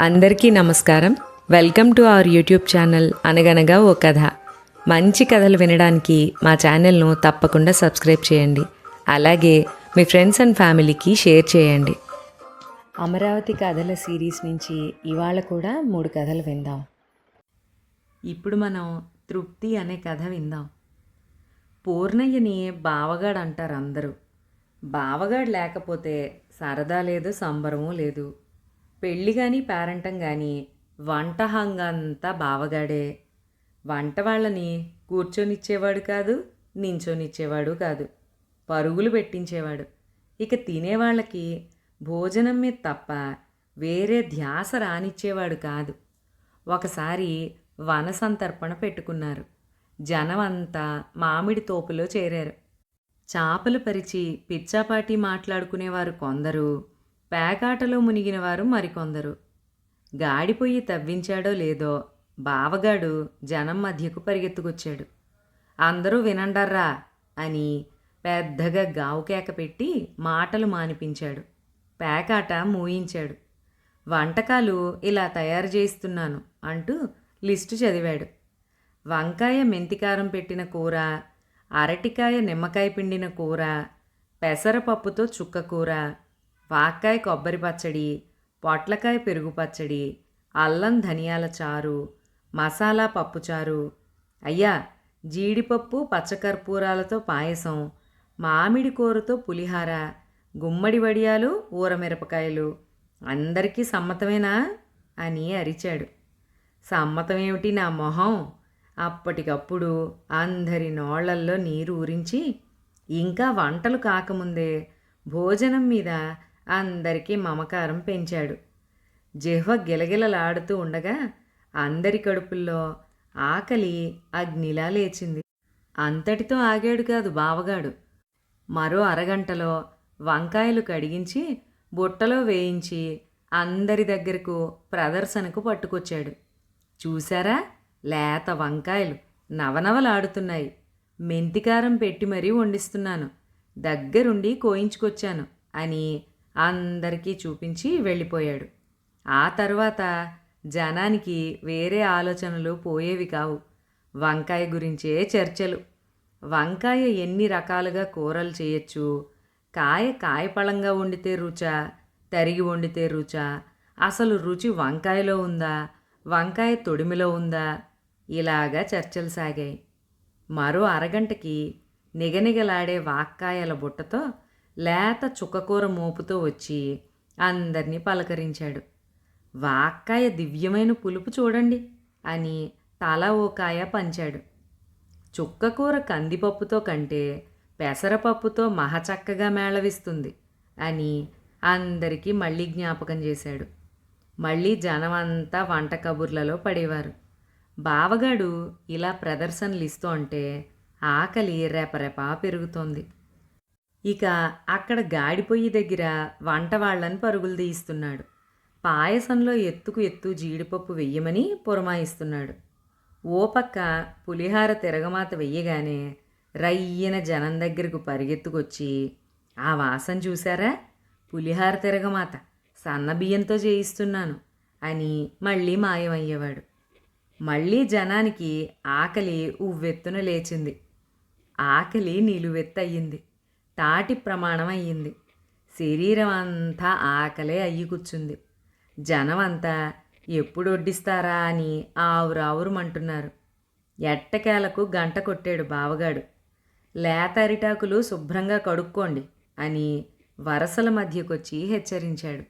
అందరికీ నమస్కారం. Welcome to our YouTube channel అనగనగా ఓ కథ. మంచి కథలు వినడానికి మా ఛానల్ను తప్పకుండా సబ్స్క్రైబ్ చేయండి. అలాగే మీ ఫ్రెండ్స్ అండ్ ఫ్యామిలీకి షేర్ చేయండి. అమరావతి కథల సిరీస్ నుంచి ఇవాళ కూడా మూడు కథలు విందాం. ఇప్పుడు మనం తృప్తి అనే కథ విందాం. పూర్ణయ్యని బావగాడు అంటారు అందరూ. బావగాడు లేకపోతే సరదా లేదు సంబరము లేదు. పెళ్ళి కానీ పేరంటం కానీ వంట హంగంతా బావగాడే. వంట వాళ్ళని కూర్చొనిచ్చేవాడు కాదు నించొనిచ్చేవాడు కాదు. పరుగులు పెట్టించేవాడు. ఇక తినేవాళ్ళకి భోజనం మీద తప్ప వేరే ధ్యాస రానిచ్చేవాడు కాదు. ఒకసారి వన సంతర్పణ పెట్టుకున్నారు. జనం అంతా మామిడి తోపులో చేరారు. చాపలు పరిచి పిచ్చాపాటి మాట్లాడుకునేవారు కొందరు. పేకాటలో మునిగిన వారు మరికొందరు. గాడిపోయి తవ్వించాడో లేదో బావగాడు జనం మధ్యకు పరిగెత్తుకొచ్చాడు. అందరూ వినండర్రా అని పెద్దగా గావుకేక పెట్టి మాటలు మానిపించాడు. పేకాట మూయించాడు. వంటకాలు ఇలా తయారు చేయిస్తున్నాను అంటూ లిస్టు చదివాడు. వంకాయ మెంతికారం పెట్టిన కూర అరటికాయ నిమ్మకాయ పిండిన కూర పెసరపప్పుతో చుక్క కూర పాకాయ కొబ్బరి పచ్చడి పొట్లకాయ పెరుగు పచ్చడి అల్లం ధనియాల చారు మసాలా పప్పుచారు అయ్యా జీడిపప్పు పచ్చకర్పూరాలతో పాయసం మామిడి కూరతో పులిహార గుమ్మడి వడియాలు ఊరమిరపకాయలు. అందరికీ సమ్మతమేనా? అని అరిచాడు. సమ్మతమేమిటి నా మొహం? అప్పటికప్పుడు అందరి నోళ్ళల్లో నీరు ఊరించి ఇంకా వంటలు కాకముందే భోజనం మీద అందరికీ మమకారం పెంచాడు. జిహ్వ గిలగిలలాడుతూ ఉండగా అందరి కడుపుల్లో ఆకలి అగ్నిలా లేచింది. అంతటితో ఆగాడు కాదు బావగాడు. మరో అరగంటలో వంకాయలు కడిగించి బుట్టలో వేయించి అందరి దగ్గరకు ప్రదర్శనకు పట్టుకొచ్చాడు. చూశారా? లేత వంకాయలు నవనవలాడుతున్నాయి. మెంతికారం పెట్టి మరీ వండిస్తున్నాను. దగ్గరుండి కోయించుకొచ్చాను అని అందరికీ చూపించి వెళ్ళిపోయాడు. ఆ తర్వాత జనానికి వేరే ఆలోచనలు పోయేవి కావు. వంకాయ గురించే చర్చలు. వంకాయ ఎన్ని రకాలుగా కూరలు చేయొచ్చు? కాయ కాయపళంగా వండితే రుచా? తరిగి వండితే రుచా? అసలు రుచి వంకాయలో ఉందా? వంకాయ తొడిమిలో ఉందా? ఇలాగా చర్చలు సాగాయి. మరో అరగంటకి నిగనిగలాడే వాక్కాయల బుట్టతో లేత చుక్కకూర మోపుతో వచ్చి అందరినీ పలకరించాడు. వాక్కాయ దివ్యమైన పులుపు చూడండి అని తల ఓకాయ పంచాడు. చుక్కకూర కందిపప్పుతో కంటే పెసరపప్పుతో మహచక్కగా మేళవిస్తుంది అని అందరికీ మళ్ళీ జ్ఞాపకం చేశాడు. మళ్ళీ జనమంతా వంట కబుర్లలో పడేవారు. బావగాడు ఇలా ప్రదర్శనలు ఇస్తూ ఉంటే ఆకలి రెపరెపా పెరుగుతోంది. ఇక అక్కడ గాడిపొయ్యి దగ్గర వంట వాళ్ళని పరుగులు తీయిస్తున్నాడు. పాయసంలో ఎత్తుకు ఎత్తు జీడిపప్పు వెయ్యమని పురమాయిస్తున్నాడు. ఓ పక్క పులిహార తిరగమాత వెయ్యగానే రయ్యన జనం దగ్గరకు పరిగెత్తుకొచ్చి ఆ వాసన చూశారా? పులిహార తిరగమాత సన్న బియ్యంతో చేయిస్తున్నాను అని మళ్ళీ మాయమయ్యేవాడు. మళ్ళీ జనానికి ఆకలి ఉవ్వెత్తున లేచింది. ఆకలి నిలువెత్తయ్యింది తాటి ప్రమాణం అయ్యింది. శరీరం అంతా ఆకలే అయ్యి కూర్చుంది. జనం అంతా ఎప్పుడు వడ్డిస్తారా అని ఆవురావురుమంటున్నారు. ఎట్టకేలకు గంట కొట్టాడు బావగాడు. లేత అరిటాకులు శుభ్రంగా కడుక్కోండి అని వరసల మధ్యకొచ్చి హెచ్చరించాడు.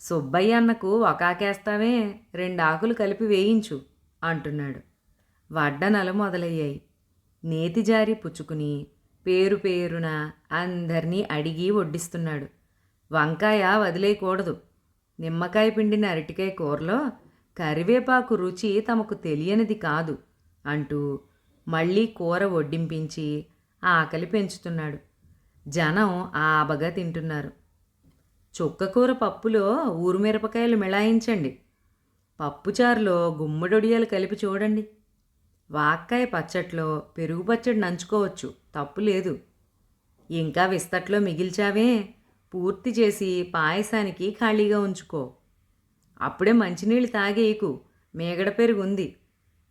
సుబ్బయ్య అన్నకు ఒకాకేస్తావే రెండు ఆకులు కలిపి వేయించు అంటున్నాడు. వడ్డనలు మొదలయ్యాయి. నేతి జారి పుచ్చుకుని పేరు పేరున అందరినీ అడిగి వడ్డిస్తున్నాడు. వంకాయ వదిలేయకూడదు నిమ్మకాయ పిండిన అరటికాయ కూరలో కరివేపాకు రుచి తమకు తెలియనిది కాదు అంటూ మళ్ళీ కూర వడ్డింపించి ఆకలి పెంచుతున్నాడు. జనం ఆబగా తింటున్నారు. చుక్కకూర పప్పులో ఊరుమిరపకాయలు మిళాయించండి. పప్పుచారులో గుమ్మడొడియాలు కలిపి చూడండి. వాక్కాయ పచ్చట్లో పెరుగు పచ్చడి నంచుకోవచ్చు. తప్పు లేదు. ఇంకా విస్తట్లో మిగిల్చావే. పూర్తి చేసి పాయసానికి ఖాళీగా ఉంచుకో. అప్పుడే మంచినీళ్ళు తాగేయకు. మేగడ పెరుగుంది.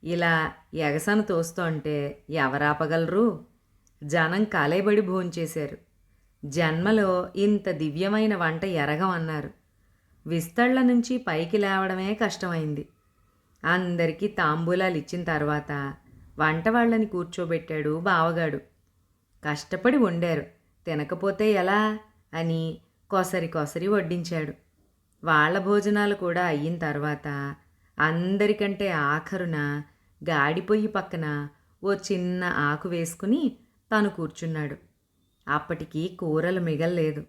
ఇలా ఎగసన తోస్తుంటే ఎవరాపగలరు? జనం కలయబడి భోంచేశారు. జన్మలో ఇంత దివ్యమైన వంట ఎరగమన్నారు. విస్తళ్ళ నుంచి పైకి లేవడమే కష్టమైంది. అందరికీ తాంబూలాలు ఇచ్చిన తర్వాత వంట వాళ్ళని కూర్చోబెట్టాడు బావగాడు. కష్టపడి వండారు తినకపోతే ఎలా? అని కొసరి కొసరి వడ్డించాడు. వాళ్ళ భోజనాలు కూడా అయిన తర్వాత అందరికంటే ఆఖరున గాడిపోయి పక్కన ఓ చిన్న ఆకు వేసుకుని తను కూర్చున్నాడు. అప్పటికి కూరలు మిగల్లేదు.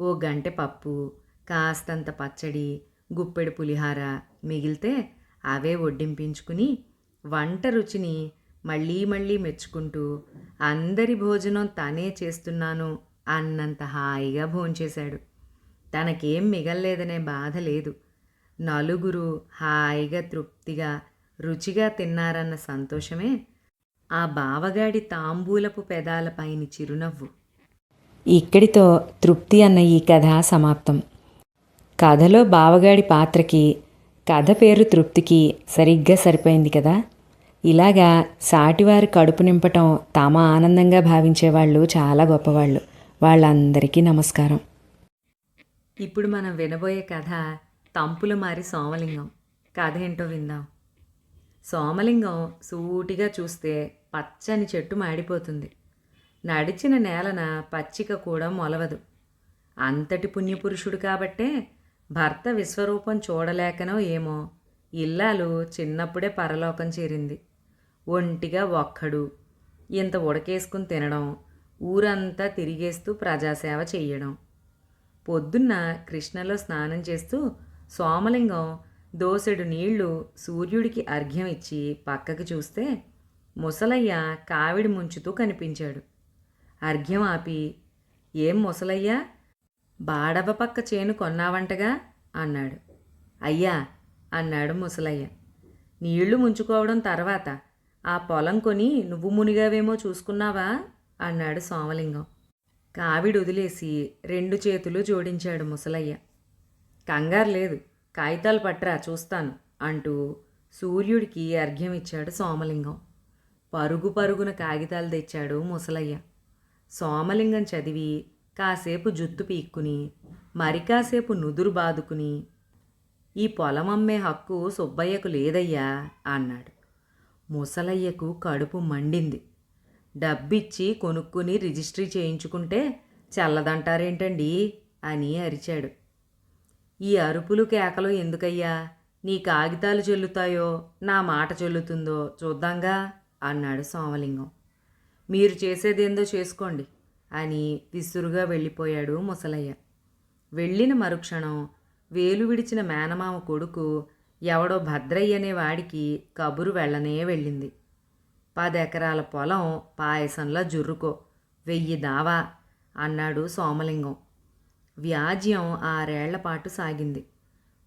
ఓ గంటె పప్పు కాస్తంత పచ్చడి గుప్పెడు పులిహార మిగిలితే అవే వడ్డింపించుకుని వంట రుచిని మళ్ళీ మళ్ళీ మెచ్చుకుంటూ అందరి భోజనం తనే చేస్తున్నాను అన్నంత హాయిగా భోంచేశాడు. తనకేం మిగల్లేదనే బాధ లేదు. నలుగురు హాయిగా తృప్తిగా రుచిగా తిన్నారన్న సంతోషమే ఆ బావగాడి తాంబూలపు పెదాలపైన చిరునవ్వు. ఇక్కడితో తృప్తి అన్న ఈ కథ సమాప్తం. కథలో బావగాడి పాత్రకి కథ పేరు తృప్తికి సరిగ్గా సరిపోయింది కదా? ఇలాగా సాటివారి కడుపు నింపటం తామ ఆనందంగా భావించేవాళ్ళు చాలా గొప్పవాళ్ళు. వాళ్ళందరికీ నమస్కారం. ఇప్పుడు మనం వినబోయే కథ తంపుల మారి సోమలింగం. కథ ఏంటో విందాం. సోమలింగం సూటిగా చూస్తే పచ్చని చెట్టు మాడిపోతుంది. నడిచిన నేలన పచ్చిక కూడా మొలవదు. అంతటి పుణ్యపురుషుడు కాబట్టే భర్త విశ్వరూపం చూడలేకనో ఏమో. ఇల్లాలు చిన్నప్పుడే పరలోకం చేరింది. ఒంటిగా ఒక్కడు. ఇంత ఉడకేసుకుని తినడం ఊరంతా తిరిగేస్తూ ప్రజాసేవ చెయ్యడం. పొద్దున్న కృష్ణలో స్నానం చేస్తూ సోమలింగం దోసెడు నీళ్ళు సూర్యుడికి అర్ఘ్యం ఇచ్చి పక్కకి చూస్తే ముసలయ్య కావిడి ముంచుతూ కనిపించాడు. అర్ఘ్యం ఆపి ఏం ముసలయ్య? బాడవ పక్క చేను కొన్నావంటగా? అన్నాడు. అయ్యా అన్నాడు ముసలయ్య. నీళ్ళు ముంచుకోవడం తర్వాత ఆ పొలం కొని నువ్వు మునిగావేమో చూసుకున్నావా? అన్నాడు సోమలింగం. కావిడి వదిలేసి రెండు చేతులు జోడించాడు ముసలయ్య. కంగారు లేదు కాగితాలు పట్రా చూస్తాను అంటూ సూర్యుడికి అర్ఘ్యం ఇచ్చాడు సోమలింగం. పరుగు పరుగున కాగితాలు తెచ్చాడు ముసలయ్య. సోమలింగం చదివి కాసేపు జుత్తు పీక్కుని మరి కాసేపు నుదురు బాదుకుని ఈ పొలం అమ్మే హక్కు సుబ్బయ్యకు లేదయ్యా అన్నాడు. ముసలయ్యకు కడుపు మండింది. డబ్బిచ్చి కొనుక్కుని రిజిస్ట్రీ చేయించుకుంటే చల్లదంటారేంటండి అని అరిచాడు. ఈ అరుపులు కేకలు ఎందుకయ్యా? నీ కాగితాలు చెల్లుతాయో నా మాట చెల్లుతుందో చూద్దాంగా అన్నాడు సోమలింగం. మీరు చేసేదేందో చేసుకోండి. అని విసురుగా వెళ్ళిపోయాడు ముసలయ్య. వెళ్ళిన మరుక్షణం వేలు విడిచిన మేనమామ కొడుకు ఎవడో భద్రయ్య అనే వాడికి కబురు వెళ్ళనే వెళ్ళింది. పదెకరాల పొలం పాయసంలా జుర్రుకో వెయ్యి దావా అన్నాడు సోమలింగం. వ్యాజ్యం ఆరేళ్ళపాటు సాగింది.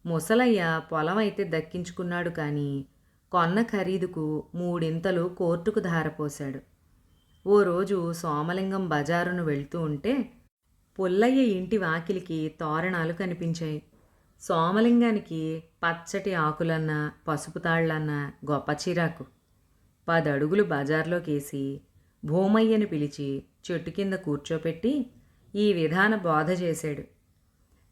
ముసలయ్య పొలం అయితే దక్కించుకున్నాడు కానీ కొన్న ఖరీదుకు మూడింతలు కోర్టుకు ధారపోశాడు. ఓ రోజు సోమలింగం బజారును వెళ్తూ ఉంటే పుల్లయ్య ఇంటి వాకిలికి తోరణాలు కనిపించాయి. సోమలింగానికి పచ్చటి ఆకులన్న పసుపు తాళ్ళన్న గొప్ప చిరాకు. పదడుగులు బజార్లోకేసి భూమయ్యను పిలిచి చెట్టు కింద కూర్చోపెట్టి ఈ విధాన బోధ చేశాడు.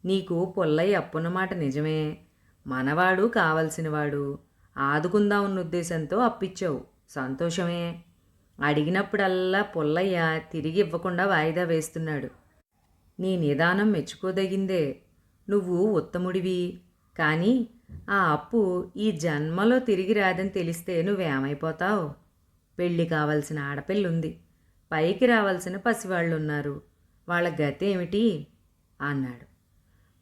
నీకు పుల్లయ్య అప్పున్నమాట నిజమే. మనవాడు కావలసినవాడు ఆదుకుందామన్న ఉద్దేశంతో అప్పిచ్చావు. సంతోషమే. అడిగినప్పుడల్లా పుల్లయ్య తిరిగి ఇవ్వకుండా వాయిదా వేస్తున్నాడు. నీ నిదానం మెచ్చుకోదగిందే. నువ్వు ఉత్తముడివి. కానీ ఆ అప్పు ఈ జన్మలో తిరిగి రాదని తెలిస్తే నువ్వేమైపోతావు? పెళ్ళి కావలసిన ఆడపిల్లుంది. పైకి రావాల్సిన పసివాళ్ళున్నారు. వాళ్ళ గతి ఏమిటి అన్నాడు.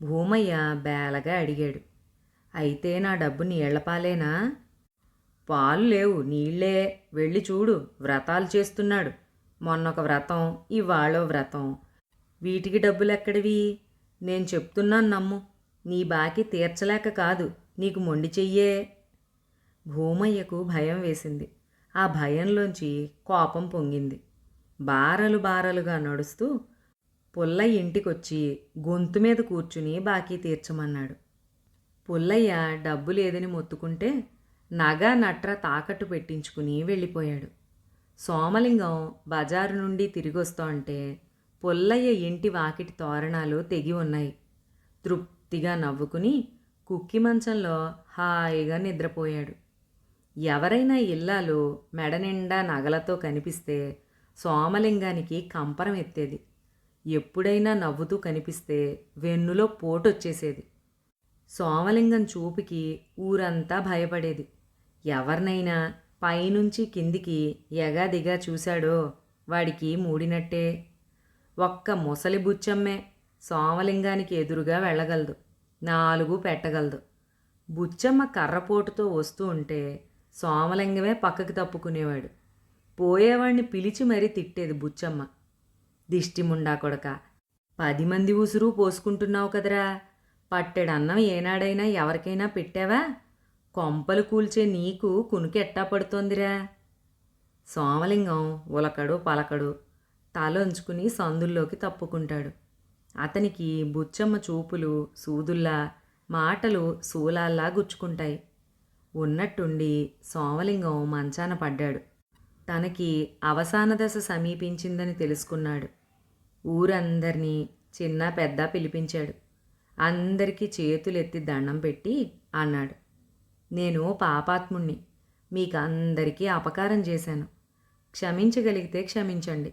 భూమయ్య బేలగా అడిగాడు. అయితే నా డబ్బు నీళ్ళపాలేనా పాలు లేవు నీళ్ళే వెళ్ళి చూడు వ్రతాలు చేస్తున్నాడు. మొన్నొక వ్రతం ఇవాళో వ్రతం. వీటికి డబ్బులెక్కడివి? నేను చెప్తున్నాను నమ్ము. నీ బాకి తీర్చలేక కాదు నీకు మొండి చెయ్యే. భూమయ్యకు భయం వేసింది. ఆ భయంలోంచి కోపం పొంగింది. బారలు బారలుగా నడుస్తూ పుల్లయ్య ఇంటికొచ్చి గొంతు మీద కూర్చుని బాకీ తీర్చమన్నాడు. పుల్లయ్య డబ్బు లేదని మొత్తుకుంటే నగ నట్ర తాకట్టు పెట్టించుకుని వెళ్ళిపోయాడు. సోమలింగం బజారు నుండి తిరిగొస్తోంటే పుల్లయ్య ఇంటి వాకిటి తోరణాలు తెగి ఉన్నాయి. తృప్తిగా నవ్వుకుని కుక్కి మంచంలో హాయిగా నిద్రపోయాడు. ఎవరైనా ఇల్లాలు మెడ నిండా నగలతో కనిపిస్తే సోమలింగానికి కంపరం ఎత్తేది. ఎప్పుడైనా నవ్వుతూ కనిపిస్తే వెన్నులో పోటొచ్చేసేది. సోమలింగం చూపుకి ఊరంతా భయపడేది. ఎవరినైనా పైనుంచి కిందికి ఎగాదిగా చూశాడో వాడికి మూడినట్టే. ఒక్క ముసలి బుచ్చమ్మే సోమలింగానికి ఎదురుగా వెళ్ళగలదు నాలుగు పెట్టగలదు. బుచ్చమ్మ కర్రపోటుతో వస్తూ ఉంటే సోమలింగమే పక్కకి తప్పుకునేవాడు. పోయేవాడిని పిలిచి మరీ తిట్టేది బుచ్చమ్మ. దిష్టిముండా కొడక పది మంది ఉసురు పోసుకుంటున్నావు కదరా పట్టెడన్నం ఏనాడైనా ఎవరికైనా పెట్టావా? కొంపలు కూల్చే నీకు కునుకు ఎట్టా పడుతోందిరా? సోమలింగం ఉలకడు పలకడు తలొంచుకుని సందుల్లోకి తప్పుకుంటాడు. అతనికి బుచ్చమ్మ చూపులు సూదుల్లా మాటలు శూలాల్లా గుచ్చుకుంటాయి. ఉన్నట్టుండి సోమలింగం మంచాన పడ్డాడు. తనకి అవసాన దశ సమీపించిందని తెలుసుకున్నాడు. ఊరందరినీ చిన్న పెద్ద పిలిపించాడు. అందరికీ చేతులెత్తి దండం పెట్టి అన్నాడు. నేను పాపాత్ముణ్ణి. మీకు అందరికీ అపకారం చేశాను. క్షమించగలిగితే క్షమించండి.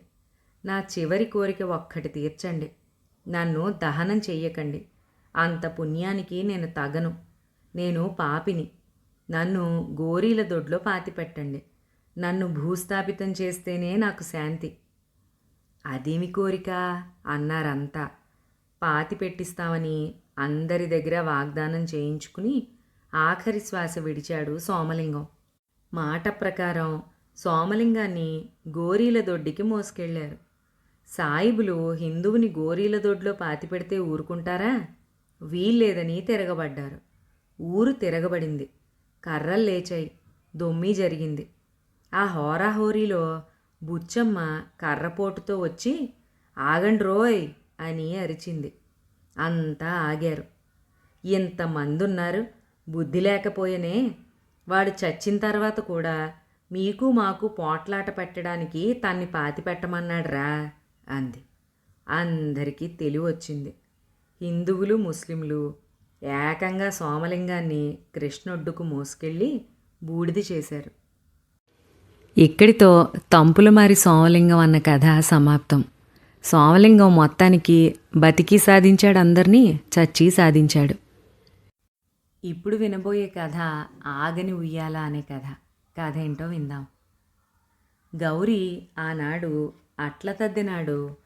నా చివరి కోరిక ఒక్కటి తీర్చండి. నన్ను దహనం చెయ్యకండి. అంత పుణ్యానికి నేను తగను. నేను పాపిని. నన్ను గోరీల దొడ్లో పాతిపెట్టండి. నన్ను భూస్థాపితం చేస్తేనే నాకు శాంతి. అదేమి కోరిక? అన్నారంతా. పాతి పెట్టిస్తామని అందరి దగ్గర వాగ్దానం చేయించుకుని ఆఖరి శ్వాస విడిచాడు సోమలింగం. మాట ప్రకారం సోమలింగాన్ని గోరీల దొడ్డికి మోసుకెళ్ళారు సాయిబులు హిందువుని గోరీల దొడ్లో పాతిపెడితే ఊరుకుంటారా? వీల్లేదని తిరగబడ్డారు. ఊరు తిరగబడింది. కర్రలు లేచాయి. దొమ్మి జరిగింది. ఆ హోరాహోరీలో బుచ్చమ్మ కర్రపోటుతో వచ్చి ఆగండి రోయ్ అని అరిచింది. అంతా ఆగారు. ఇంతమంది ఉన్నారు బుద్ధి లేకపోయేనే వాడు చచ్చిన తర్వాత కూడా మీకు మాకు పోట్లాట పెట్టడానికి తన్ని పాతి పెట్టమన్నాడురా అంది. అందరికీ తెలివి వచ్చింది. హిందువులు ముస్లింలు ఏకంగా సోమలింగాన్ని కృష్ణొడ్డుకు మోసుకెళ్ళి బూడిది చేశారు. ఇక్కడితో తంపులమారి సోమలింగం అన్న కథ సమాప్తం. సోమలింగం మొత్తానికి బతికి సాధించాడు అందరినీ చచ్చి సాధించాడు. ఇప్పుడు వినబోయే కథ ఆగని ఉయ్యాల అనే కథ. కథ ఏంటో విందాం. గౌరీ ఆనాడు అట్ల తద్దినాడు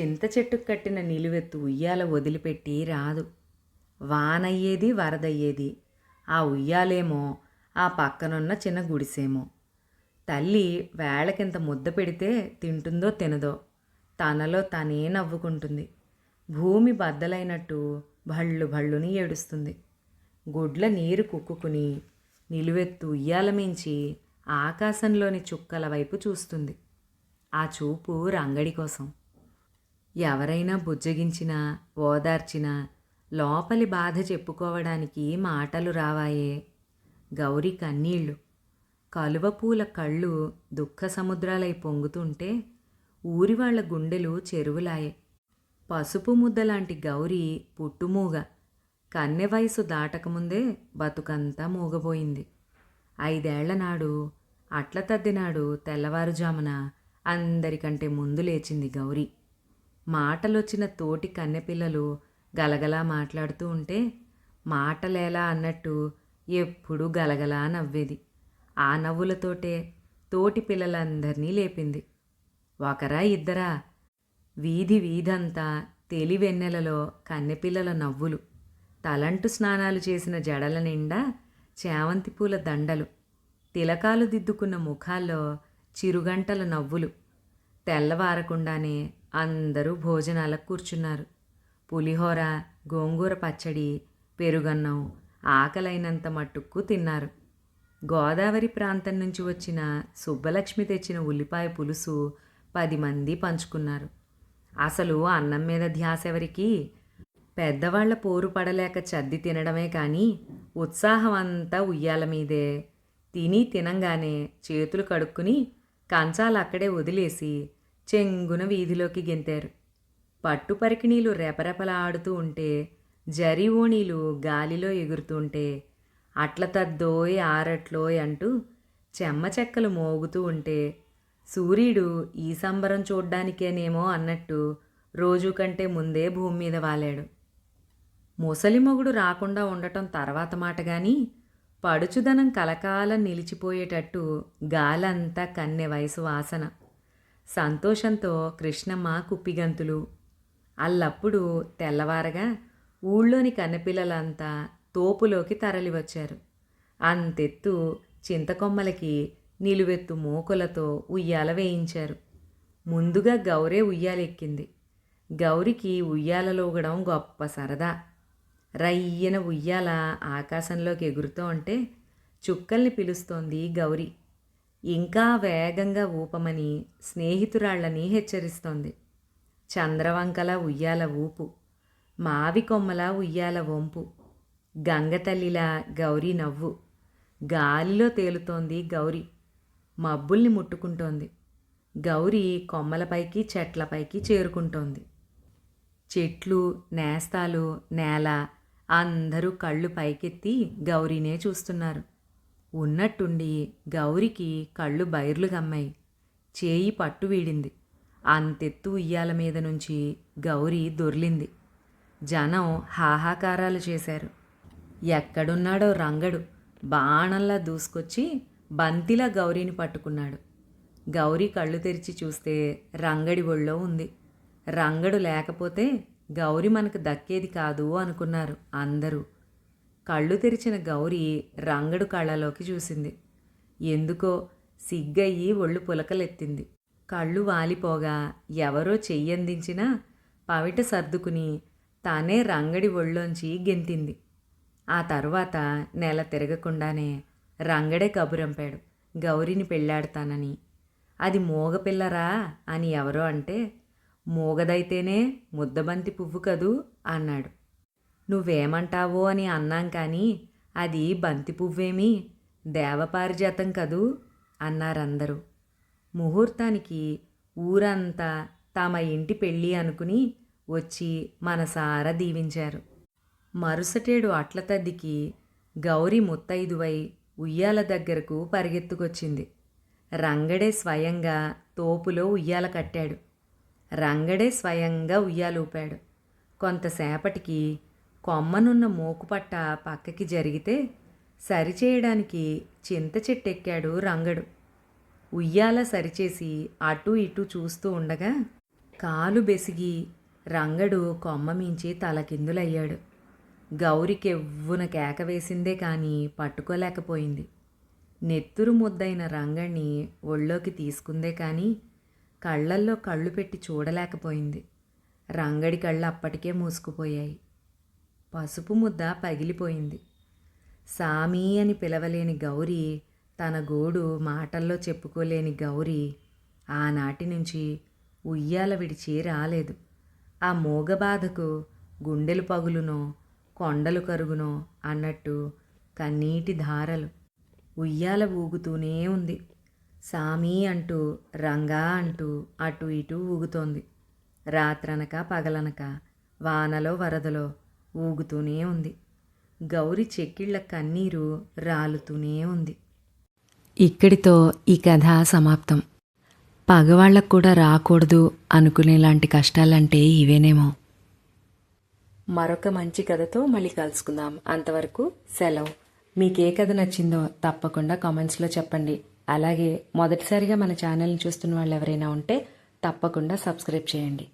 చింత చెట్టుకు కట్టిన నిలువెత్తు ఉయ్యాల వదిలిపెట్టి రాదు. వానయ్యేది వరదయ్యేది. ఆ ఉయ్యాలేమో ఆ పక్కనున్న చిన్న గుడిసేమో. తల్లి వేళకింత ముద్ద పెడితే తింటుందో తినదో తనలో తనే నవ్వుకుంటుంది. భూమి బద్దలైనట్టు భళ్ళు భళ్ళుని ఏడుస్తుంది. గుడ్ల నీరు కుక్కుకుని నిలువెత్తు ఉయ్యాల మించి ఆకాశంలోని చుక్కల వైపు చూస్తుంది. ఆ చూపు రంగడి కోసం. ఎవరైనా బుజ్జగించినా ఓదార్చినా లోపలి బాధ చెప్పుకోవడానికి మాటలు రావాయే. గౌరి కన్నీళ్ళు కలువపూల కళ్ళు దుఃఖ సముద్రాలై పొంగుతుంటే ఊరి వాళ్ళ గుండెలు చెరువులాయే. పసుపు ముద్దలాంటి గౌరి పుట్టుమూగ. కన్నె వయసు దాటకముందే బతుకంతా మూగబోయింది. ఐదేళ్ళ నాడు అట్ల తద్దినాడు తెల్లవారుజామున అందరికంటే ముందు లేచింది గౌరీ. మాటలొచ్చిన తోటి కన్నెపిల్లలు గలగలా మాట్లాడుతూ ఉంటే మాటలేలా అన్నట్టు ఎప్పుడూ గలగలా నవ్వేది. ఆ నవ్వులతోటే తోటి పిల్లలందరినీ లేపింది. ఒకరా ఇద్దరా? వీధి వీధంతా తెలివెన్నెలలో కన్నెపిల్లల నవ్వులు. తలంటు స్నానాలు చేసిన జడల నిండా చేవంతి పూల దండలు తిలకాలు దిద్దుకున్న ముఖాల్లో చిరుగంటల నవ్వులు. తెల్లవారకుండానే అందరూ భోజనాలకు కూర్చున్నారు. పులిహోర గోంగూర పచ్చడి పెరుగన్నం ఆకలైనంత మట్టుకు తిన్నారు. గోదావరి ప్రాంతం నుంచి వచ్చిన సుబ్బలక్ష్మి తెచ్చిన ఉల్లిపాయ పులుసు పది మంది పంచుకున్నారు. అసలు అన్నం మీద ధ్యాస ఎవరికి పెద్దవాళ్ళ పోరు పడలేక చద్ది తినడమే కానీ ఉత్సాహం అంతా ఉయ్యాల మీదే. తిని తినంగానే చేతులు కడుక్కుని కంచాలు అక్కడే వదిలేసి చెంగున వీధిలోకి గెంతారు. పట్టు పరికిణీలు రెపరెపలాడుతూ ఉంటే జరి ఓణీలు గాలిలో ఎగురుతుంటే అట్ల తద్దోయ్ ఆరట్లోయ్ అంటూ చెమ్మ చెక్కలు మోగుతూ ఉంటే సూర్యుడు ఈ సంబరం చూడ్డానికేనేమో అన్నట్టు రోజు కంటే ముందే భూమి మీద వాలాడు. ముసలి మొగుడు రాకుండా ఉండటం తర్వాత మాట గాని పడుచుదనం కలకాలం నిలిచిపోయేటట్టు గాలంతా కన్నె వయసు వాసన. సంతోషంతో కృష్ణమ్మ కుప్పిగంతులు. అల్లప్పుడు తెల్లవారగా ఊళ్ళోని కన్నెపిల్లలంతా తోపులోకి తరలివచ్చారు. అంతెత్తు చింతకొమ్మలకి నిలువెత్తు మూకలతో ఉయ్యాల వేయించారు. ముందుగా గౌరే ఉయ్యాలెక్కింది. గౌరికి ఉయ్యాలలోగడం గొప్ప సరదా. రయ్యన ఉయ్యాల ఆకాశంలోకి ఎగురుతూ ఉంటే చుక్కల్ని పిలుస్తోంది గౌరి. ఇంకా వేగంగా ఊపమని స్నేహితురాళ్ళని హెచ్చరిస్తోంది. చంద్రవంకల ఉయ్యాల ఊపు మావి కొమ్మల ఉయ్యాల వంపు గంగతల్లిలా గౌరీ నవ్వు గాలిలో తేలుతోంది గౌరి. మబ్బుల్ని ముట్టుకుంటోంది. గౌరి కొమ్మలపైకి చెట్లపైకి చేరుకుంటోంది. చెట్లు నేస్తాలు నేల అందరూ కళ్ళు పైకెత్తి గౌరీనే చూస్తున్నారు. ఉన్నట్టుండి గౌరికి కళ్ళు బైర్లు గమ్మాయి చేయి పట్టు వీడింది. అంతెత్తు ఉయ్యాల మీద నుంచి గౌరీ దొర్లింది. జనం హాహాకారాలు చేశారు. ఎక్కడున్నాడో రంగడు బాణంలా దూసుకొచ్చి బంతిలా గౌరీని పట్టుకున్నాడు. గౌరీ కళ్ళు తెరిచి చూస్తే రంగడి ఒళ్ళో ఉంది. రంగడు లేకపోతే గౌరి మనకు దక్కేది కాదు అనుకున్నారు అందరూ. కళ్ళు తెరిచిన గౌరి రంగడు కళ్ళలోకి చూసింది. ఎందుకో సిగ్గయ్యి ఒళ్ళు పులకలెత్తింది. కళ్ళు వాలిపోగా ఎవరో చెయ్యందించినా పవిట సర్దుకుని తానే రంగడి ఒళ్ళోంచి గెంతింది. ఆ తర్వాత నెల తిరగకుండానే రంగడే కబురంపాడు. గౌరిని పెళ్ళాడతానని. అది మూగపిల్లరా అని ఎవరో అంటే మూగదైతేనే ముద్దబంతి పువ్వు కదూ? అన్నాడు. నువ్వేమంటావో అని అన్నాం కానీ అది బంతి పువ్వేమీ? దేవపారిజాతం కదూ? అన్నారందరూ. ముహూర్తానికి ఊరంతా తమ ఇంటి పెళ్ళి అనుకుని వచ్చి మనసారా దీవించారు. మరుసటేడు అట్ల తద్దికి గౌరి ముత్తైదువై ఉయ్యాల దగ్గరకు పరిగెత్తుకొచ్చింది. రంగడే స్వయంగా తోపులో ఉయ్యాల కట్టాడు. రంగడే స్వయంగా ఉయ్యాలూపాడు. కొంతసేపటికి కొమ్మనున్న మోకుపట్ట పక్కకి జరిగితే సరిచేయడానికి చింత చెట్టెక్కాడు రంగడు. ఉయ్యాల సరిచేసి అటూ ఇటూ చూస్తూ ఉండగా కాలు బెసిగి రంగడు కొమ్మమించి తలకిందులయ్యాడు. గౌరికెవ్వున కేక వేసిందే కానీ పట్టుకోలేకపోయింది. నెత్తురు ముద్దైన రంగణ్ణి ఒళ్ళోకి తీసుకుందే కానీ కళ్ళల్లో కళ్ళు పెట్టి చూడలేకపోయింది. రంగడి కళ్ళు అప్పటికే మూసుకుపోయాయి. పసుపు ముద్ద పగిలిపోయింది. సామి అని పిలవలేని గౌరి తన గోడు మాటల్లో చెప్పుకోలేని గౌరి ఆనాటి నుంచి ఉయ్యాల విడిచి రాలేదు. ఆ మూగబాధకు గుండెలు పగులునో కొండలు కరుగునో అన్నట్టు కన్నీటి ధారలు ఉయ్యాల ఊగుతూనే ఉంది. సామి అంటూ రంగా అంటూ అటు ఇటు ఊగుతోంది. రాత్రనక పగలనక వానలో వరదలో ఊగుతూనే ఉంది. గౌరి చెక్కిళ్ళ కన్నీరు రాలుతూనే ఉంది. ఇక్కడితో ఈ కథ సమాప్తం. పగవాళ్ళకు కూడా రాకూడదు అనుకునేలాంటి కష్టాలంటే ఇవేనేమో. మరొక మంచి కథతో మళ్ళీ కలుసుకుందాం. అంతవరకు సెలవు. మీకు ఏ కథ నచ్చిందో తప్పకుండా కామెంట్స్లో చెప్పండి. అలాగే మొదటిసారిగా మన ఛానల్ని చూస్తున్న వాళ్ళు ఎవరైనా ఉంటే తప్పకుండా సబ్స్క్రైబ్ చేయండి.